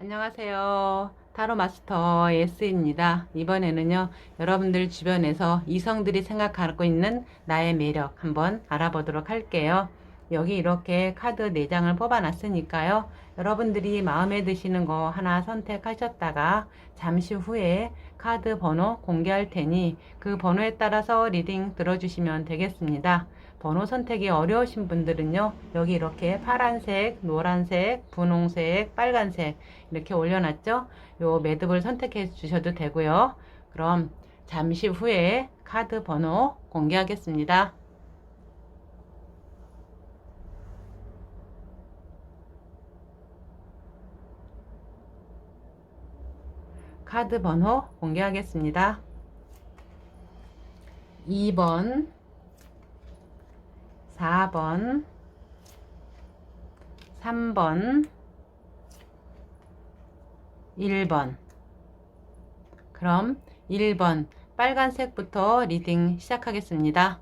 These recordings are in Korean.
안녕하세요. 타로 마스터 S입니다. 이번에는요, 여러분들 주변에서 이성들이 생각하고 있는 나의 매력 한번 알아보도록 할게요. 여기 이렇게 카드 4장을 뽑아놨으니까요. 여러분들이 마음에 드시는 거 하나 선택하셨다가 잠시 후에 카드 번호 공개할 테니 그 번호에 따라서 리딩 들어주시면 되겠습니다. 번호 선택이 어려우신 분들은요, 여기 이렇게 파란색, 노란색, 분홍색, 빨간색 이렇게 올려놨죠? 요 매듭을 선택해 주셔도 되고요. 그럼 잠시 후에 카드 번호 공개하겠습니다. 카드 번호 공개하겠습니다. 2번, 4번, 3번, 1번. 그럼 1번 빨간색부터 리딩 시작하겠습니다.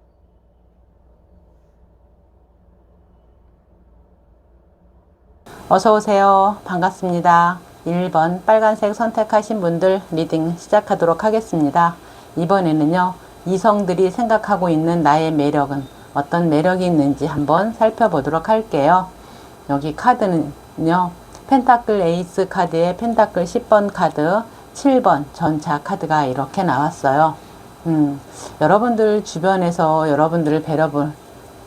어서 오세요. 반갑습니다. 1번 빨간색 선택하신 분들 리딩 시작하도록 하겠습니다. 이번에는요. 이성들이 생각하고 있는 나의 매력은 어떤 매력이 있는지 한번 살펴보도록 할게요. 여기 카드는요. 펜타클 에이스 카드에 펜타클 10번 카드, 7번 전차 카드가 이렇게 나왔어요. 음, 여러분들 주변에서 여러분들을 배려볼,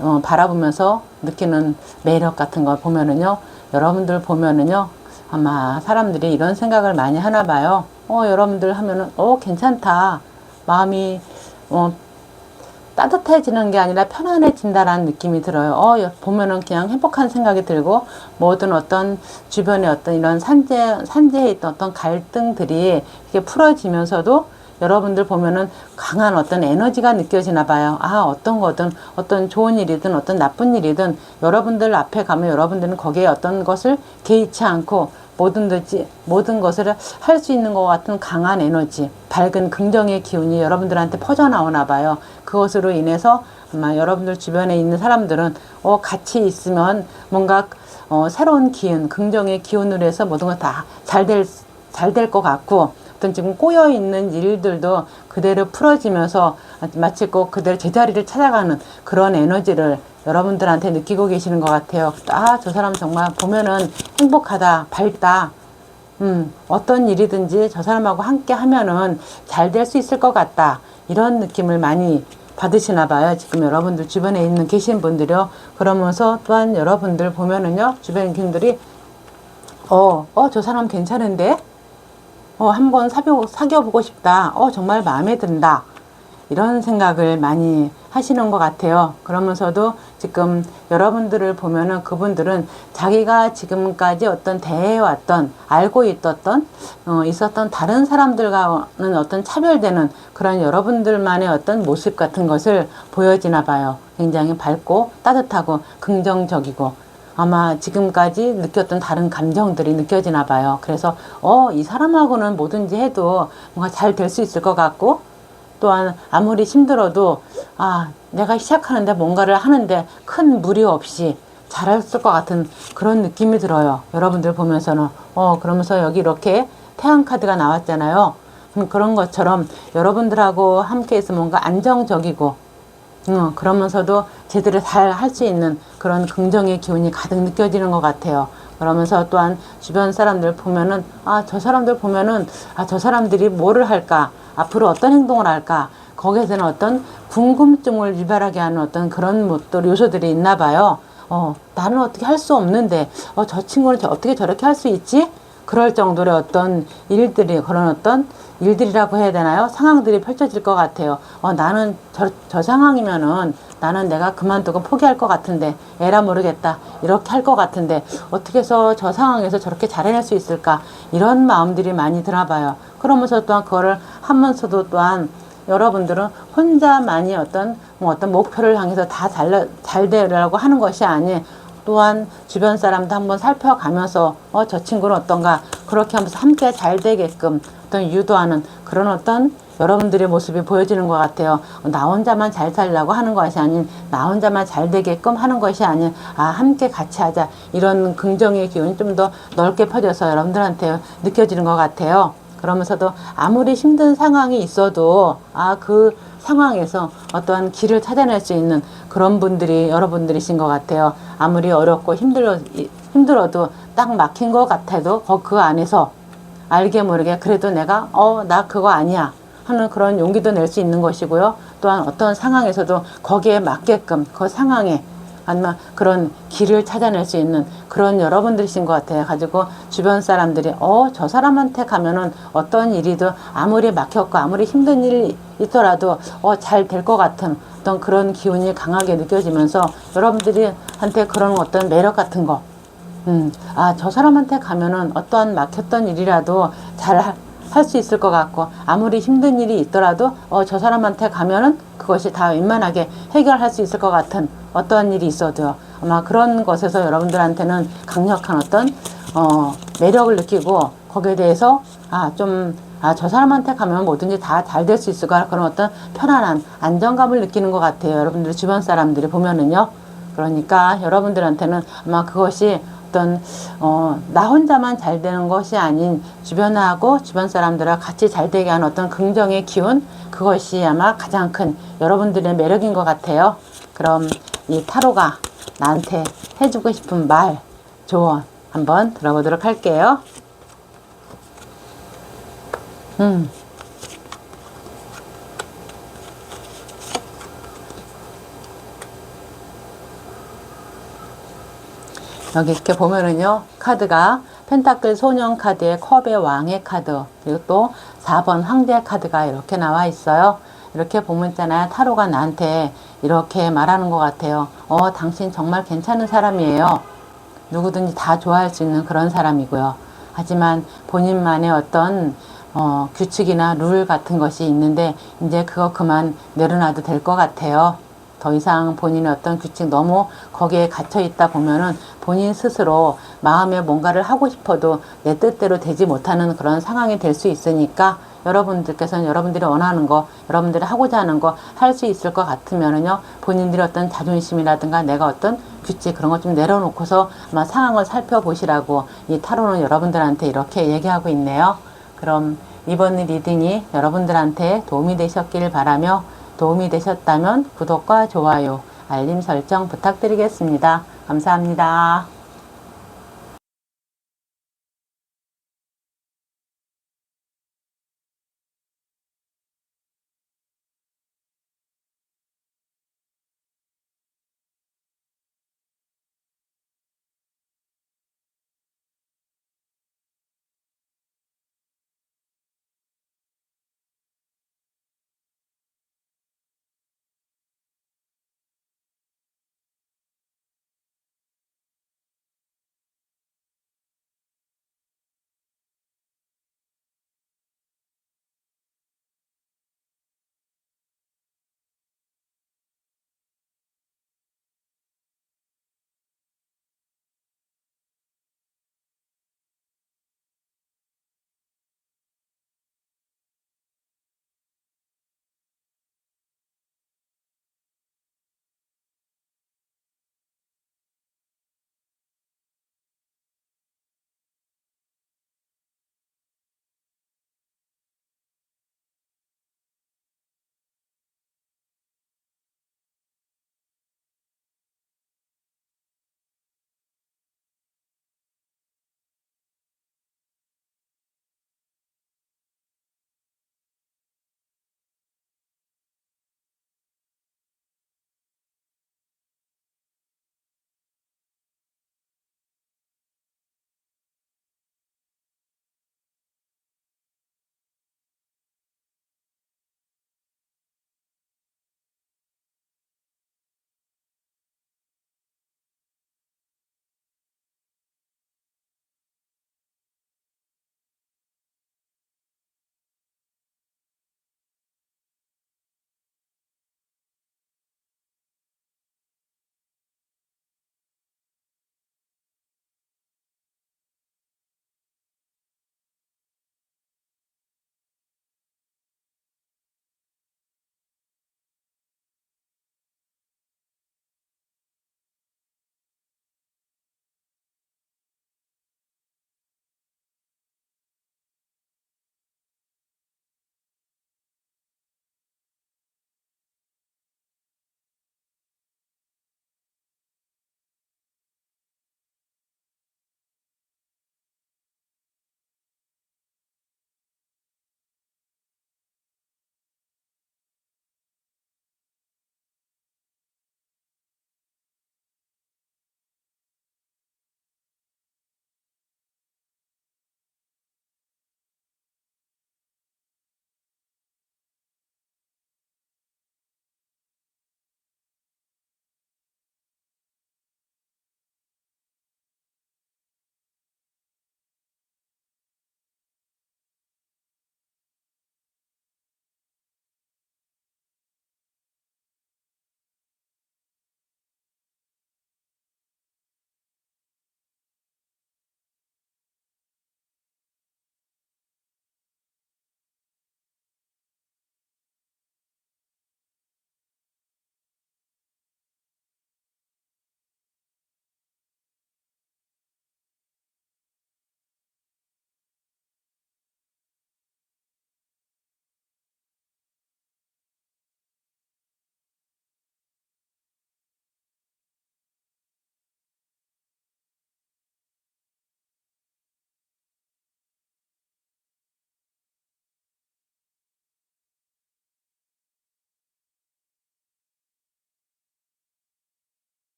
어, 바라보면서 느끼는 매력 같은 걸 보면은요, 여러분들 보면은요, 아마 사람들이 이런 생각을 많이 하나 봐요. 어, 여러분들 하면은, 어, 괜찮다. 마음이, 어, 따뜻해지는 게 아니라 편안해진다라는 느낌이 들어요. 어, 보면은 그냥 행복한 생각이 들고 모든 어떤 주변의 어떤 이런 산재, 산재에 있던 어떤 갈등들이 이렇게 풀어지면서도 여러분들 보면은 강한 어떤 에너지가 느껴지나 봐요. 아, 어떤 거든 어떤 좋은 일이든 어떤 나쁜 일이든 여러분들 앞에 가면 여러분들은 거기에 어떤 것을 개의치 않고 모든 듯이 모든 것을 할 수 있는 것 같은 강한 에너지, 밝은 긍정의 기운이 여러분들한테 퍼져 나오나 봐요. 그것으로 인해서 아마 여러분들 주변에 있는 사람들은 어 같이 있으면 뭔가 어 새로운 기운, 긍정의 기운으로 해서 모든 거 다 잘 될 잘 될 것 같고 어떤 지금 꼬여 있는 일들도 그대로 풀어지면서 마치 꼭 그대로 제자리를 찾아가는 그런 에너지를 여러분들한테 느끼고 계시는 것 같아요. 아, 저 사람 정말 보면은 행복하다, 밝다. 음, 어떤 일이든지 저 사람하고 함께 하면은 잘 될 수 있을 것 같다. 이런 느낌을 많이 받으시나 봐요. 지금 여러분들 주변에 있는 계신 분들이요. 그러면서 또한 여러분들 보면은요. 주변 분들이 어, 어, 저 사람 괜찮은데? 어, 한번 사겨, 사귀어보고 싶다. 어, 정말 마음에 든다. 이런 생각을 많이 하시는 것 같아요. 그러면서도 지금 여러분들을 보면은 그분들은 자기가 지금까지 어떤 대해왔던, 알고 있었던, 어, 있었던 다른 사람들과는 어떤 차별되는 그런 여러분들만의 어떤 모습 같은 것을 보여지나 봐요. 굉장히 밝고 따뜻하고 긍정적이고 아마 지금까지 느꼈던 다른 감정들이 느껴지나 봐요. 그래서, 어, 이 사람하고는 뭐든지 해도 뭔가 잘 될 수 있을 것 같고, 또한 아무리 힘들어도 아 내가 시작하는데 뭔가를 하는데 큰 무리 없이 잘했을 것 같은 그런 느낌이 들어요. 여러분들 보면서는 어 그러면서 여기 이렇게 태양 카드가 나왔잖아요. 음, 그런 것처럼 여러분들하고 함께 해서 뭔가 안정적이고 음, 그러면서도 제대로 잘 할 수 있는 그런 긍정의 기운이 가득 느껴지는 것 같아요. 그러면서 또한 주변 사람들 보면은 아 저 사람들 보면은 아 저 사람들이 뭐를 할까 앞으로 어떤 행동을 할까 거기에서는 어떤 궁금증을 유발하게 하는 어떤 그런 것들 요소들이 있나 봐요. 어 나는 어떻게 할 수 없는데 어 저 친구는 저 어떻게 저렇게 할 수 있지? 그럴 정도의 어떤 일들이 그런 어떤 일들이라고 해야 되나요? 상황들이 펼쳐질 것 같아요. 어, 나는 저, 저 상황이면은 나는 내가 그만두고 포기할 것 같은데 에라 모르겠다 이렇게 할 것 같은데 어떻게 해서 저 상황에서 저렇게 잘해낼 수 있을까 이런 마음들이 많이 드나봐요. 그러면서 또한 그거를 하면서도 또한 여러분들은 혼자만이 어떤 뭐 어떤 목표를 향해서 다 잘 잘 되려고 하는 것이 아니 또한 주변 사람도 한번 살펴가면서 어 저 친구는 어떤가 그렇게 하면서 함께 잘 되게끔 어떤 유도하는 그런 어떤 여러분들의 모습이 보여지는 것 같아요. 나 혼자만 잘 살려고 하는 것이 아닌 나 혼자만 잘 되게끔 하는 것이 아닌 아 함께 같이 하자 이런 긍정의 기운이 좀 더 넓게 퍼져서 여러분들한테 느껴지는 것 같아요. 그러면서도 아무리 힘든 상황이 있어도 아 그 상황에서 어떠한 길을 찾아낼 수 있는 그런 분들이 여러분들이신 것 같아요. 아무리 어렵고 힘들어 힘들어도 딱 막힌 것 같아도 거- 그 안에서 알게 모르게 그래도 내가 어 나 그거 아니야 하는 그런 용기도 낼 수 있는 것이고요. 또한 어떤 상황에서도 거기에 맞게끔 그 상황에 아니면 그런 길을 찾아낼 수 있는 그런 여러분들이신 것 같아요. 가지고 주변 사람들이 어 저 사람한테 가면은 어떤 일이든 아무리 막혔고 아무리 힘든 일이 있더라도 어 잘 될 것 같은 어떤 그런 기운이 강하게 느껴지면서 여러분들이 한테 그런 어떤 매력 같은 거 음, 아, 저 사람한테 가면은 어떠한 막혔던 일이라도 잘 할 수 있을 것 같고, 아무리 힘든 일이 있더라도, 어, 저 사람한테 가면은 그것이 다 웬만하게 해결할 수 있을 것 같은 어떠한 일이 있어도요. 아마 그런 것에서 여러분들한테는 강력한 어떤, 어, 매력을 느끼고, 거기에 대해서, 아, 좀, 아, 저 사람한테 가면 뭐든지 다 잘 될 수 있을 것 같은 그런 어떤 편안한 안정감을 느끼는 것 같아요. 여러분들 주변 사람들이 보면은요. 그러니까 여러분들한테는 아마 그것이 어떤 어, 나 혼자만 잘 되는 것이 아닌 주변하고 주변 사람들과 같이 잘 되게 하는 어떤 긍정의 기운 그것이 아마 가장 큰 여러분들의 매력인 것 같아요. 그럼 이 타로가 나한테 해주고 싶은 말 조언 한번 들어보도록 할게요. 음. 여기 이렇게 보면은요, 카드가 펜타클 소년 카드에 컵의 왕의 카드, 그리고 또 4번 황제 카드가 이렇게 나와 있어요. 이렇게 보면 있잖아요. 타로가 나한테 이렇게 말하는 것 같아요. 어, 당신 정말 괜찮은 사람이에요. 누구든지 다 좋아할 수 있는 그런 사람이고요. 하지만 본인만의 어떤 어, 규칙이나 룰 같은 것이 있는데 이제 그거 그만 내려놔도 될 것 같아요. 더 이상 본인의 어떤 규칙 너무 거기에 갇혀 있다 보면은 본인 스스로 마음에 뭔가를 하고 싶어도 내 뜻대로 되지 못하는 그런 상황이 될 수 있으니까 여러분들께서는 여러분들이 원하는 거, 여러분들이 하고자 하는 거 할 수 있을 것 같으면은요, 본인들이 어떤 자존심이라든가 내가 어떤 규칙 그런 것 좀 내려놓고서 아마 상황을 살펴보시라고 이 타로는 여러분들한테 이렇게 얘기하고 있네요. 그럼 이번 리딩이 여러분들한테 도움이 되셨길 바라며 도움이 되셨다면 구독과 좋아요, 알림 설정 부탁드리겠습니다. 감사합니다.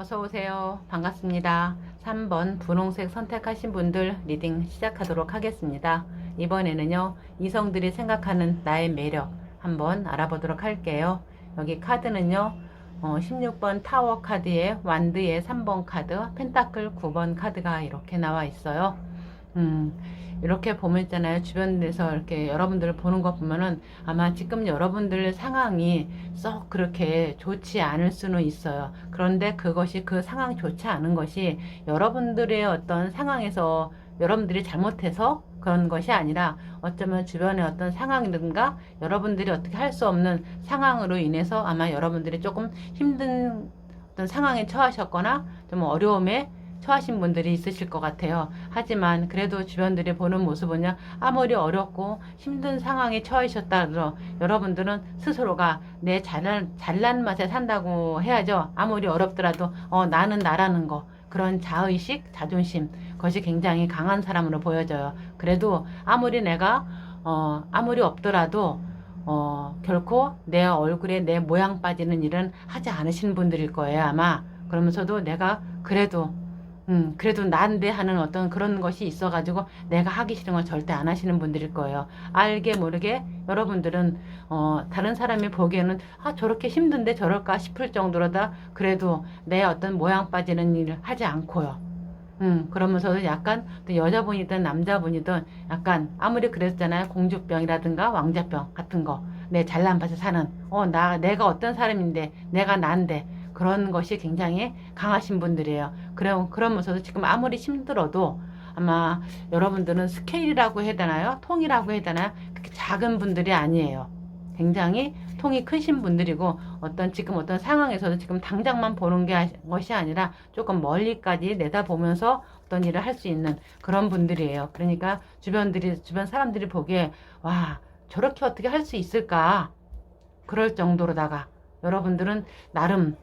어서 오세요. 반갑습니다. 3번 분홍색 선택하신 분들 리딩 시작하도록 하겠습니다. 이번에는요, 이성들이 생각하는 나의 매력 한번 알아보도록 할게요. 여기 카드는요, 어, 16번 타워 카드에 완드의 3번 카드, 펜타클 9번 카드가 이렇게 나와 있어요. 음, 이렇게 보면 있잖아요. 주변에서 이렇게 여러분들을 보는 거 보면은 아마 지금 여러분들 상황이 썩 그렇게 좋지 않을 수는 있어요. 그런데 그것이 그 상황 좋지 않은 것이 여러분들의 어떤 상황에서 여러분들이 잘못해서 그런 것이 아니라 어쩌면 주변의 어떤 상황이든가 여러분들이 어떻게 할 수 없는 상황으로 인해서 아마 여러분들이 조금 힘든 어떤 상황에 처하셨거나 좀 어려움에 처하신 분들이 있으실 것 같아요. 하지만 그래도 주변들이 보는 모습은요, 아무리 어렵고 힘든 상황에 처하셨다 하더라도 여러분들은 스스로가 내 잘난, 잘난 맛에 산다고 해야죠. 아무리 어렵더라도, 어, 나는 나라는 거. 그런 자의식, 자존심, 그것이 굉장히 강한 사람으로 보여져요. 그래도 아무리 내가, 어, 아무리 없더라도, 어, 결코 내 얼굴에 내 모양 빠지는 일은 하지 않으시는 분들일 거예요, 아마. 그러면서도 내가 그래도 음, 그래도 난데 하는 어떤 그런 것이 있어가지고 내가 하기 싫은 걸 절대 안 하시는 분들일 거예요. 알게 모르게 여러분들은 어, 다른 사람이 보기에는 아 저렇게 힘든데 저럴까 싶을 정도로다 그래도 내 어떤 모양 빠지는 일을 하지 않고요. 음, 그러면서도 약간 또 여자분이든 남자분이든 약간 아무리 그랬잖아요. 공주병이라든가 왕자병 같은 거. 내 잘난 맛에 사는 어, 나 내가 어떤 사람인데 내가 난데 그런 것이 굉장히 강하신 분들이에요. 그래, 그러면서도 지금 아무리 힘들어도 아마 여러분들은 스케일이라고 해야 되나요? 통이라고 해야 되나요? 그렇게 작은 분들이 아니에요. 굉장히 통이 크신 분들이고 어떤 지금 어떤 상황에서도 지금 당장만 보는 게 것이 아니라 조금 멀리까지 내다보면서 어떤 일을 할 수 있는 그런 분들이에요. 그러니까 주변들이 주변 사람들이 보기에 와 저렇게 어떻게 할 수 있을까 그럴 정도로다가 여러분들은 나름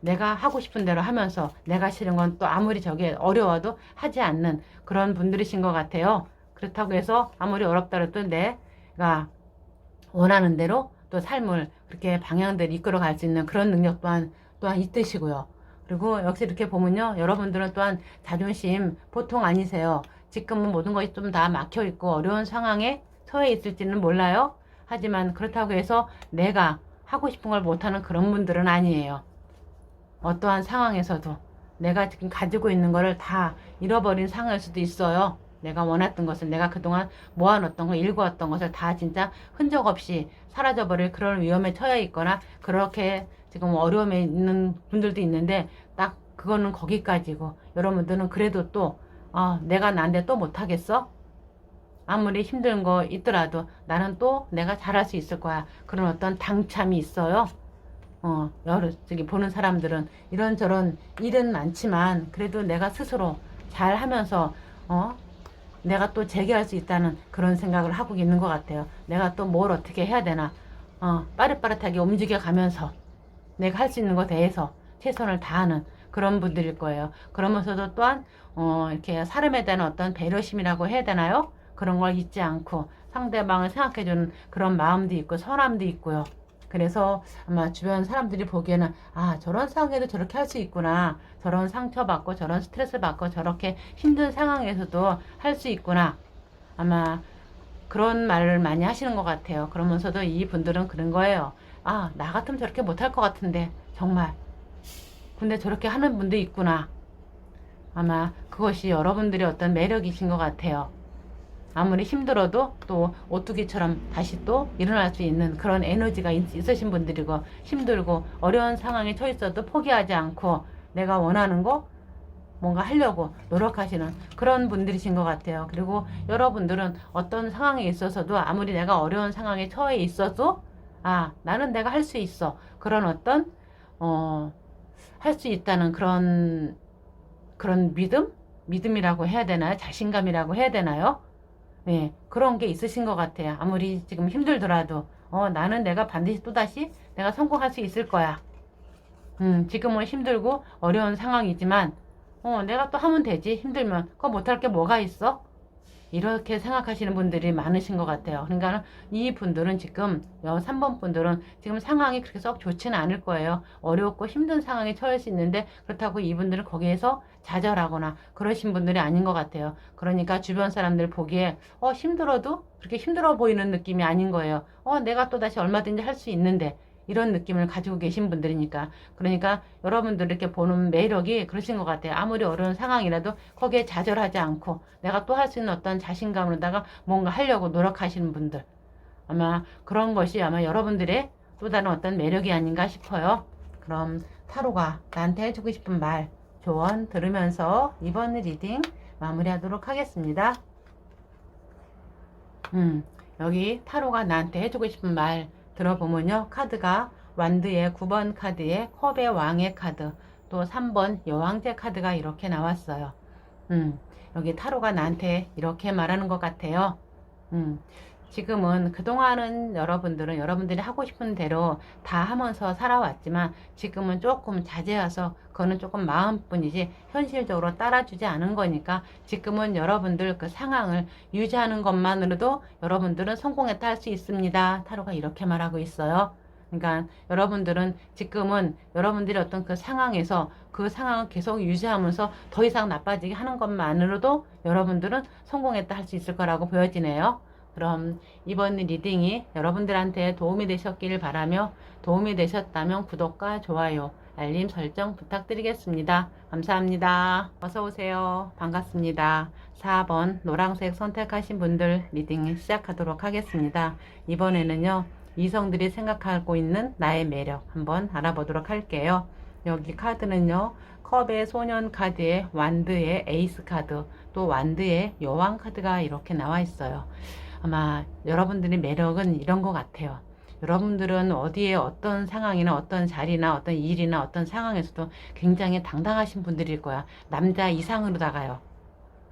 내가 하고 싶은 대로 하면서 내가 싫은 건 또 아무리 저게 어려워도 하지 않는 그런 분들이신 것 같아요. 그렇다고 해서 아무리 어렵다 해도 내가 원하는 대로 또 삶을 그렇게 방향대로 이끌어 갈 수 있는 그런 능력 또한 또한 있으시고요. 그리고 역시 이렇게 보면요. 여러분들은 또한 자존심 보통 아니세요. 지금은 모든 것이 좀 다 막혀 있고 어려운 상황에 처해 있을지는 몰라요. 하지만 그렇다고 해서 내가 하고 싶은 걸 못하는 그런 분들은 아니에요. 어떠한 상황에서도 내가 지금 가지고 있는 거를 다 잃어버린 상황일 수도 있어요. 내가 원했던 것을 내가 그동안 모아놓았던 거, 일구었던 것을 다 진짜 흔적 없이 사라져버릴 그런 위험에 처해 있거나 그렇게 지금 어려움에 있는 분들도 있는데 딱 그거는 거기까지고 여러분들은 그래도 또 어, 내가 난데 또 못하겠어? 아무리 힘든 거 있더라도 나는 또 내가 잘할 수 있을 거야. 그런 어떤 당참이 있어요. 어, 여러, 저기 보는 사람들은 이런저런 일은 많지만 그래도 내가 스스로 잘 하면서, 어, 내가 또 재개할 수 있다는 그런 생각을 하고 있는 것 같아요. 내가 또 뭘 어떻게 해야 되나, 어, 빠릇빠릇하게 움직여 가면서 내가 할 수 있는 것에 대해서 최선을 다하는 그런 분들일 거예요. 그러면서도 또한, 어, 이렇게 사람에 대한 어떤 배려심이라고 해야 되나요? 그런 걸 잊지 않고 상대방을 생각해주는 그런 마음도 있고 선함도 있고요. 그래서 아마 주변 사람들이 보기에는 아 저런 상황에도 저렇게 할 수 있구나. 저런 상처받고 저런 스트레스 받고 저렇게 힘든 상황에서도 할 수 있구나. 아마 그런 말을 많이 하시는 것 같아요. 그러면서도 이 분들은 그런 거예요. 아 나 같으면 저렇게 못할 것 같은데. 정말. 근데 저렇게 하는 분도 있구나. 아마 그것이 여러분들의 어떤 매력이신 것 같아요 아무리 힘들어도 또 오뚜기처럼 다시 또 일어날 수 있는 그런 에너지가 있, 으신 분들이고 힘들고 어려운 상황에 처해 있어도 포기하지 않고 내가 원하는 거 뭔가 하려고 노력하시는 그런 분들이신 것 같아요. 그리고 여러분들은 어떤 상황에 있어서도 아무리 내가 어려운 상황에 처해 있어도 아 나는 내가 할 수 있어 그런 어떤 어 할 수 있다는 그런 그런 믿음 믿음이라고 해야 되나요? 자신감이라고 해야 되나요? 예, 그런 게 있으신 것 같아요. 아무리 지금 힘들더라도, 어, 나는 내가 반드시 또다시 내가 성공할 수 있을 거야. 음, 지금은 힘들고 어려운 상황이지만, 어, 내가 또 하면 되지. 힘들면. 그거 못할 게 뭐가 있어? 이렇게 생각하시는 분들이 많으신 것 같아요. 그러니까 이 분들은 지금 3번 분들은 지금 상황이 그렇게 썩 좋지는 않을 거예요. 어렵고 힘든 상황에 처할 수 있는데 그렇다고 이분들은 거기에서 좌절하거나 그러신 분들이 아닌 것 같아요. 그러니까 주변 사람들 보기에 어 힘들어도 그렇게 힘들어 보이는 느낌이 아닌 거예요. 어 내가 또 다시 얼마든지 할 수 있는데 이런 느낌을 가지고 계신 분들이니까 그러니까 여러분들 이렇게 보는 매력이 그러신 것 같아요. 아무리 어려운 상황이라도 거기에 좌절하지 않고 내가 또 할 수 있는 어떤 자신감으로다가 뭔가 하려고 노력하시는 분들 아마 그런 것이 아마 여러분들의 또 다른 어떤 매력이 아닌가 싶어요. 그럼 타로가 나한테 해주고 싶은 말 조언 들으면서 이번 리딩 마무리하도록 하겠습니다. 음, 여기 타로가 나한테 해주고 싶은 말 들어보면요. 카드가 완드의 9번 카드에 컵의 왕의 카드, 또 3번 여왕제 카드가 이렇게 나왔어요. 음, 여기 타로가 나한테 이렇게 말하는 것 같아요. 음, 지금은 그동안은 여러분들은 여러분들이 하고 싶은 대로 다 하면서 살아왔지만 지금은 조금 자제해서 그거는 조금 마음뿐이지 현실적으로 따라주지 않은 거니까 지금은 여러분들 그 상황을 유지하는 것만으로도 여러분들은 성공했다 할 수 있습니다. 타로가 이렇게 말하고 있어요. 그러니까 여러분들은 지금은 여러분들이 어떤 그 상황에서 그 상황을 계속 유지하면서 더 이상 나빠지게 하는 것만으로도 여러분들은 성공했다 할 수 있을 거라고 보여지네요. 그럼 이번 리딩이 여러분들한테 도움이 되셨기를 바라며 도움이 되셨다면 구독과 좋아요, 알림 설정 부탁드리겠습니다. 감사합니다. 어서오세요. 반갑습니다. 4번 노란색 선택하신 분들 리딩 시작하도록 하겠습니다. 이번에는요, 이성들이 생각하고 있는 나의 매력 한번 알아보도록 할게요. 여기 카드는요, 컵의 소년 카드에 완드의 에이스 카드, 또 완드의 여왕 카드가 이렇게 나와 있어요. 아마 여러분들의 매력은 이런 것 같아요. 여러분들은 어디에 어떤 상황이나 어떤 자리나 어떤 일이나 어떤 상황에서도 굉장히 당당하신 분들일 거야. 남자 이상으로다가요.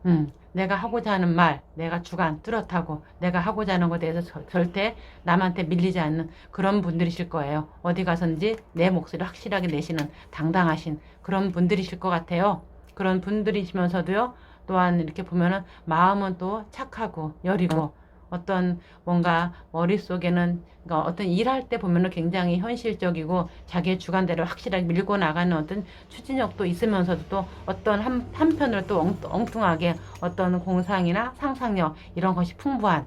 음, 내가 하고자 하는 말, 내가 주관 뚜렷하고 내가 하고자 하는 것에 대해서 저- 절대 남한테 밀리지 않는 그런 분들이실 거예요. 어디 가선지 내 목소리를 확실하게 내시는 당당하신 그런 분들이실 것 같아요. 그런 분들이시면서도요, 또한 이렇게 보면은 마음은 또 착하고 여리고 어떤 뭔가 머릿속에는 그러니까 어떤 일할 때 보면은 굉장히 현실적이고 자기의 주관대로 확실하게 밀고 나가는 어떤 추진력도 있으면서도 또 어떤 한, 한편으로 또 엉, 엉뚱하게 어떤 공상이나 상상력 이런 것이 풍부한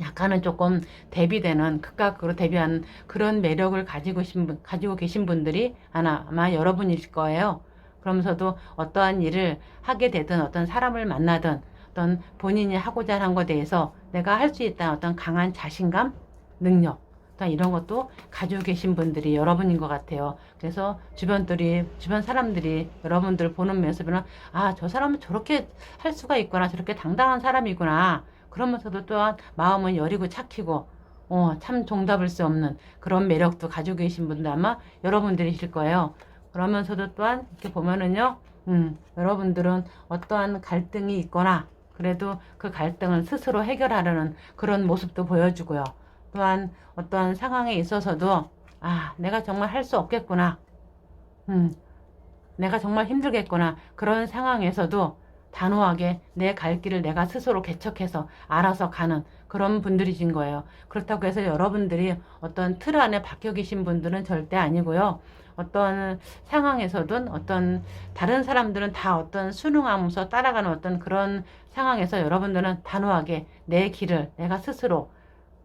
약간은 조금 대비되는 극각으로 대비하는 그런 매력을 가지고, 계신 분, 가지고 계신 분들이 아마, 아마 여러분이실 거예요. 그러면서도 어떠한 일을 하게 되든 어떤 사람을 만나든 어떤 본인이 하고자 하는 것에 대해서 내가 할 수 있다는 어떤 강한 자신감, 능력, 이런 것도 가지고 계신 분들이 여러분인 것 같아요. 그래서 주변들이, 주변 사람들이 여러분들 보는 모습은 아, 저 사람은 저렇게 할 수가 있구나. 저렇게 당당한 사람이구나. 그러면서도 또한 마음은 여리고 착히고, 어, 참 종답을 수 없는 그런 매력도 가지고 계신 분들 아마 여러분들이실 거예요. 그러면서도 또한 이렇게 보면은요, 음, 여러분들은 어떠한 갈등이 있거나 그래도 그 갈등을 스스로 해결하려는 그런 모습도 보여주고요. 또한 어떠한 상황에 있어서도 아, 내가 정말 할 수 없겠구나. 음, 내가 정말 힘들겠구나. 그런 상황에서도 단호하게 내 갈 길을 내가 스스로 개척해서 알아서 가는 그런 분들이신 거예요. 그렇다고 해서 여러분들이 어떤 틀 안에 박혀 계신 분들은 절대 아니고요. 어떤 상황에서든 어떤 다른 사람들은 다 어떤 순응하면서 따라가는 어떤 그런 상황에서 여러분들은 단호하게 내 길을 내가 스스로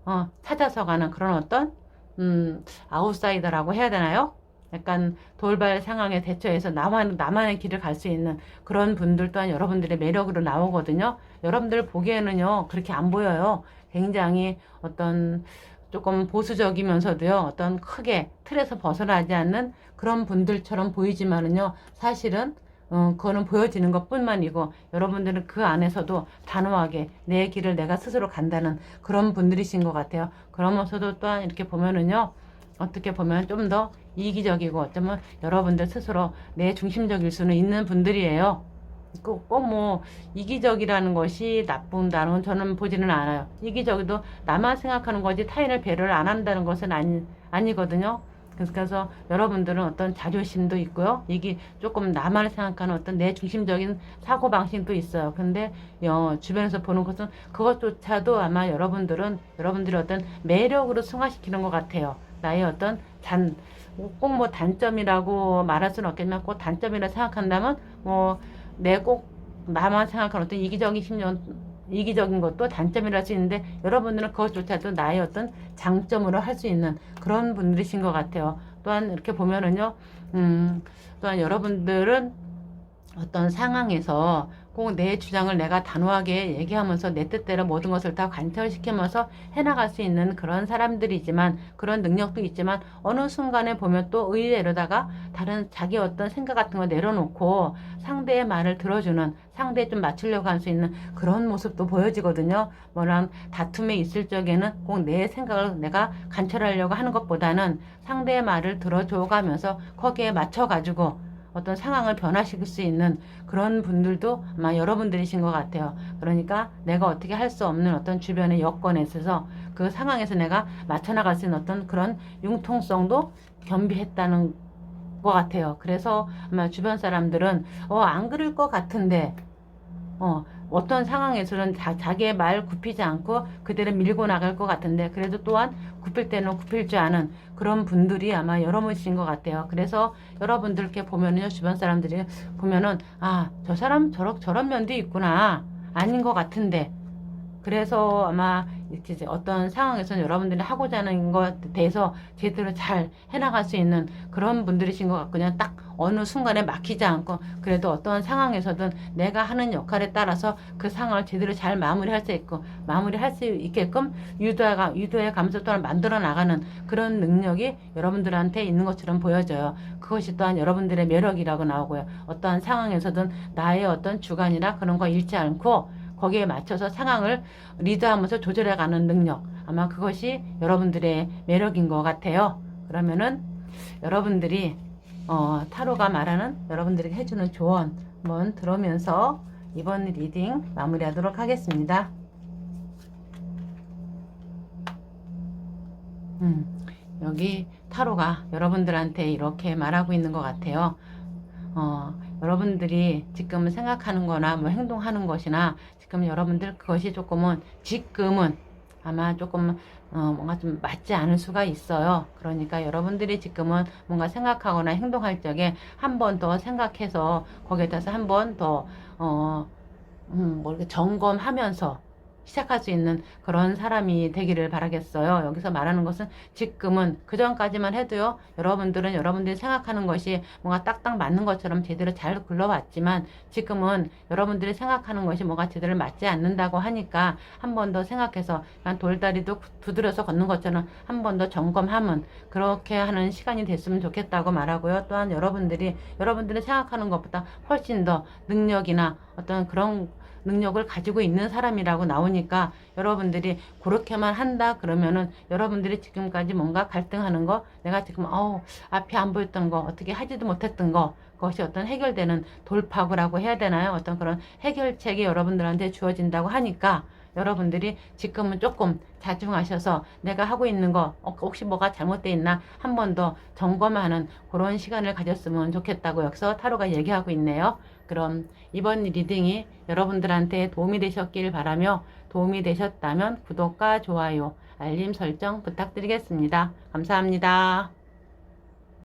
어, 찾아서 가는 그런 어떤 음, 아웃사이더라고 해야 되나요? 약간 돌발 상황에 대처해서 나만, 나만의 길을 갈 수 있는 그런 분들 또한 여러분들의 매력으로 나오거든요. 여러분들 보기에는요, 그렇게 안 보여요. 굉장히 어떤 조금 보수적이면서도요, 어떤 크게 틀에서 벗어나지 않는 그런 분들처럼 보이지만은요, 사실은 어, 그거는 보여지는 것 뿐만이고, 여러분들은 그 안에서도 단호하게 내 길을 내가 스스로 간다는 그런 분들이신 것 같아요. 그러면서도 또한 이렇게 보면은요, 어떻게 보면 좀 더 이기적이고 어쩌면 여러분들 스스로 내 중심적일 수는 있는 분들이에요. 꼭뭐 이기적이라는 것이 나쁜다는 저는 보지는 않아요. 이기적이도 나만 생각하는 거지 타인을 배려를 안 한다는 것은 아니, 아니거든요. 그래서 여러분들은 어떤 자존심도 있고요. 이게 조금 나만을 생각하는 어떤 내 중심적인 사고 방식도 있어요. 근데 어, 주변에서 보는 것은 그것조차도 아마 여러분들은 여러분들의 어떤 매력으로 승화시키는 것 같아요. 나의 어떤 단, 꼭 뭐 단점이라고 말할 수는 없겠지만 꼭 단점이라 생각한다면 뭐 내 꼭 나만 생각하는 어떤 이기적인 심리 이기적인 것도 단점이라 할 수 있는데 여러분들은 그것조차도 나의 어떤 장점으로 할 수 있는 그런 분들이신 것 같아요. 또한 이렇게 보면은요, 음, 또한 여러분들은 어떤 상황에서 꼭 내 주장을 내가 단호하게 얘기하면서 내 뜻대로 모든 것을 다 관철시키면서 해나갈 수 있는 그런 사람들이지만 그런 능력도 있지만 어느 순간에 보면 또 의외로다가 다른 자기 어떤 생각 같은 거 내려놓고 상대의 말을 들어주는 상대에 좀 맞추려고 할 수 있는 그런 모습도 보여지거든요. 뭐랑 다툼에 있을 적에는 꼭 내 생각을 내가 관철하려고 하는 것보다는 상대의 말을 들어줘가면서 거기에 맞춰가지고 어떤 상황을 변화시킬 수 있는 그런 분들도 아마 여러분들이신 것 같아요. 그러니까 내가 어떻게 할 수 없는 어떤 주변의 여건에 있어서 그 상황에서 내가 맞춰나갈 수 있는 어떤 그런 융통성도 겸비했다는 것 같아요. 그래서 아마 주변 사람들은 어, 안 그럴 것 같은데 어, 어떤 상황에서는 자, 자기의 말 굽히지 않고 그대로 밀고 나갈 것 같은데 그래도 또한 굽힐 때는 굽힐 줄 아는 그런 분들이 아마 여러분이신 것 같아요. 그래서 여러분들께 보면은요 주변 사람들이 보면은 아 저 사람 저런 저런 면도 있구나 아닌 것 같은데 그래서 아마 이렇게 이제 어떤 상황에서는 여러분들이 하고자 하는 것에 대해서 제대로 잘 해나갈 수 있는 그런 분들이신 것 같거든요. 딱 어느 순간에 막히지 않고 그래도 어떤 상황에서든 내가 하는 역할에 따라서 그 상황을 제대로 잘 마무리할 수 있고 마무리할 수 있게끔 유도해가 유도해 가면서 또한 만들어 나가는 그런 능력이 여러분들한테 있는 것처럼 보여져요. 그것이 또한 여러분들의 매력이라고 나오고요. 어떠한 상황에서든 나의 어떤 주관이나 그런 거 잃지 않고 거기에 맞춰서 상황을 리드하면서 조절해가는 능력. 아마 그것이 여러분들의 매력인 것 같아요. 그러면은 여러분들이 어, 타로가 말하는 여러분들에게 해주는 조언 한번 들으면서 이번 리딩 마무리하도록 하겠습니다. 음, 여기 타로가 여러분들한테 이렇게 말하고 있는 것 같아요. 어, 여러분들이 지금 생각하는 거나 뭐 행동하는 것이나 지금 여러분들 그것이 조금은 지금은 아마 조금 어, 뭔가 좀 맞지 않을 수가 있어요. 그러니까 여러분들이 지금은 뭔가 생각하거나 행동할 적에 한 번 더 생각해서 거기에 따라서 한 번 더 어, 음, 뭐 이렇게 점검하면서 시작할 수 있는 그런 사람이 되기를 바라겠어요. 여기서 말하는 것은 지금은 그 전까지만 해도요. 여러분들은 여러분들이 생각하는 것이 뭔가 딱딱 맞는 것처럼 제대로 잘 굴러왔지만 지금은 여러분들이 생각하는 것이 뭔가 제대로 맞지 않는다고 하니까 한 번 더 생각해서 돌다리도 두드려서 걷는 것처럼 한 번 더 점검하면 그렇게 하는 시간이 됐으면 좋겠다고 말하고요. 또한 여러분들이 여러분들이 생각하는 것보다 훨씬 더 능력이나 어떤 그런 능력을 가지고 있는 사람이라고 나오니까 여러분들이 그렇게만 한다 그러면은 여러분들이 지금까지 뭔가 갈등하는 거 내가 지금 어우 앞이 안 보였던 거 어떻게 하지도 못했던 거 그것이 어떤 해결되는 돌파구라고 해야 되나요? 어떤 그런 해결책이 여러분들한테 주어진다고 하니까 여러분들이 지금은 조금 자중하셔서 내가 하고 있는 거 어, 혹시 뭐가 잘못되어 있나 한 번 더 점검하는 그런 시간을 가졌으면 좋겠다고 여기서 타로가 얘기하고 있네요. 그럼 이번 리딩이 여러분들한테 도움이 되셨길 바라며 도움이 되셨다면 구독과 좋아요, 알림 설정 부탁드리겠습니다. 감사합니다.